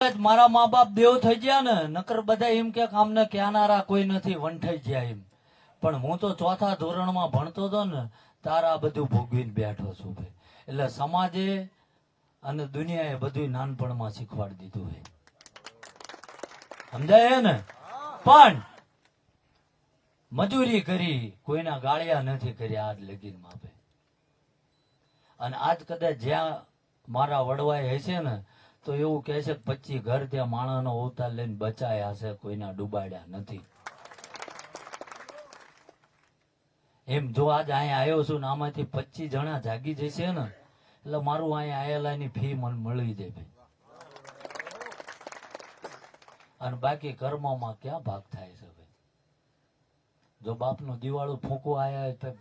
મારા મા બાપ દેવ થઈ ગયા ને, નકર બધા એમ કે અમને ક્યાંનારા કોઈ નથી, વંઠાઈ ગયા એમ. પણ હું તો ચોથા ધોરણમાં ભણતો હતો ને, તારા બધું ભોગવીને બેઠો છું ભાઈ. એટલે સમાજે અને દુનિયાએ બધું નાનપણમાં શીખવાડી દીધું છે સમજાય ને? પણ મજૂરી કરી, કોઈના ગાળિયા નથી કર્યા આજ લગીનમાં ભાઈ. અને આજ કદાચ જ્યાં મારા વડવાય હશે ને તો એવું કહે છે પચીસ ઘર ત્યાં માણસનો અવતાર લઈને બચાયા છે કોઈના ડૂબાડ્યા નથી. એમ જો આજ અહીંયા આવ્યો છું ને આમાંથી પચીસ જણા જાગી જશે ને, એટલે મારું અહીંયા આયેલાની ફી મને મળી જાય ભાઈ. અને બાકી કર્મોમાં ક્યાં ભાગ થાય છે ભાઈ? જો બાપનું દિવાળું ફૂંકવા આવ્યા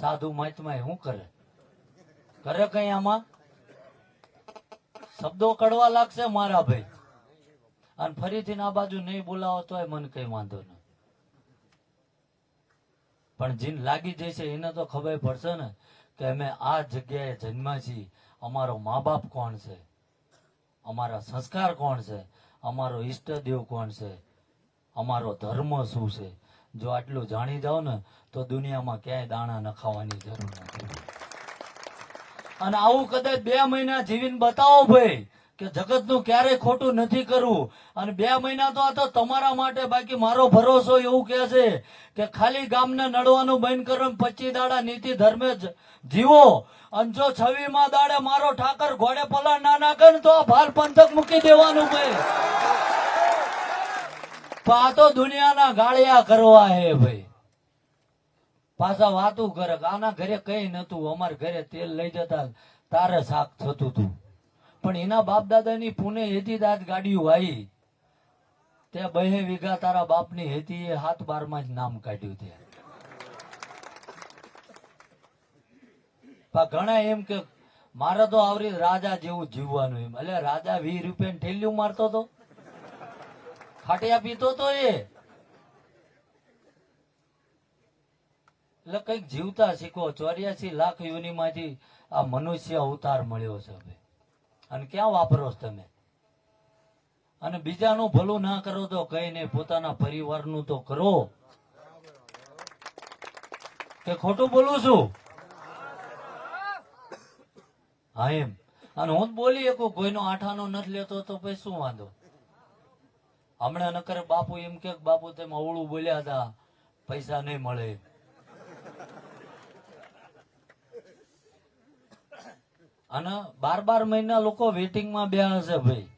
સાધુ મહાત્મા શું કરે? કરે કઈ આમાં? શબ્દો કડવા લાગશે મારા ભાઈ. અને ફરીથી આ બાજુ નહીં બોલાવો તોય મને કઈ વાંધો નહીં. પણ જીન લાગી જશે, એને તો ખબર પડશે ને કે અમે આ જગ્યાએ જન્મ્યા છીએ અમારો મા બાપ કોણ છે? અમારા સંસ્કાર કોણ છે? અમારો ઈષ્ટદેવ કોણ છે? અમારો ધર્મ શું છે? જો આટલું જાણી જાઓ ને તો દુનિયામાં ક્યાંય દાણા નખાવાની જરૂર નથી. અને આવું કદાચ બે મહિના જીવીને બતાવો ભાઈ, કે જગતનું ક્યારેય ખોટું નથી કરવું. અને બે મહિના તો આ તો તમારા માટે બાકી મારો ભરોસો એવું કે છે કે ખાલી ગામને નડવાનું બંધ કરો પચીસ દાડા નીતિ ધર્મે જીવો. અને જો છવ્વીમાં દાડે મારો ઠાકર ઘોડે પલા ના નાખે ને તો આ ભાલ પંથક મૂકી દેવાનું ભાઈ. આ તો દુનિયાના ગાળિયા કરવા હે ભાઈ. પાછા વાતું કરે આના ઘરે કઈ નતું અમારા ઘરે તેલ લઈ જતા તારે શાક થતું હતું. પણ એના બાપ દાદાની પુણે હેતી દાદ ગાડીઓ આવી તે બહે વીઘા તારા બાપની હેતી એ હાથ બારમાં જ નામ કાઢ્યું ત્યાં ઘણા એમ કે મારે તો આવરી રાજા જેવું જીવવાનું એમ. એટલે રાજા વીસ રૂપિયા ઠેલ્યું મારતો તો? ખાટિયા પીતો તો એ? એટલે કંઈક જીવતા શીખો. ચોર્યાસી લાખ યુનિમાંથી આ મનુષ્ય અવતાર મળ્યો છે હવે. અને ક્યાં વાપરો છો તમે? અને બીજાનું ભલું ના કરો તો કઈ નહીં પોતાના પરિવારનું તો કરો. કે ખોટું બોલું છું? હા, એમ. અને હું બોલી શકું, કોઈનો આઠાનો નથી લેતો તો પછી શું વાંધો? હમણાં નકર બાપુ એમ કે બાપુ તેમ અવળું બોલ્યા હતા, પૈસા નહીં મળે. અને બાર બાર મહિના લોકો વેટિંગમાં બેહા હશે ભાઈ.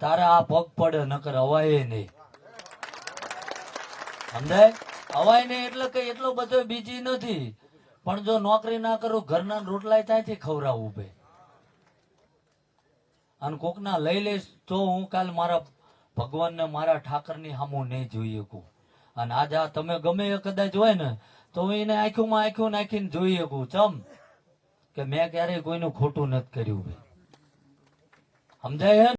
તારે આ પગ પડે, નકર અવાય નહીં. સમજાય? અવાય નહીં એટલે કે એટલો બધો બીજી નથી. પણ જો નોકરી ના કરું, ઘરના રોટલા ત્યાંથી ખવડાવવું ભાઈ. અને કોકના લઈ લઈશ તો હું કાલ મારા ભગવાનને મારા ઠાકરની સામું નહીં જોઈ શકું. અને આજે તમે ગમે એ કદાચ હોય ને, તો હું એને આંખોમાં આંખો નાખીને જોઈ શકું. ચમ? કે મેં ક્યારેય કોઈનું ખોટું નથી કર્યું સમજાય?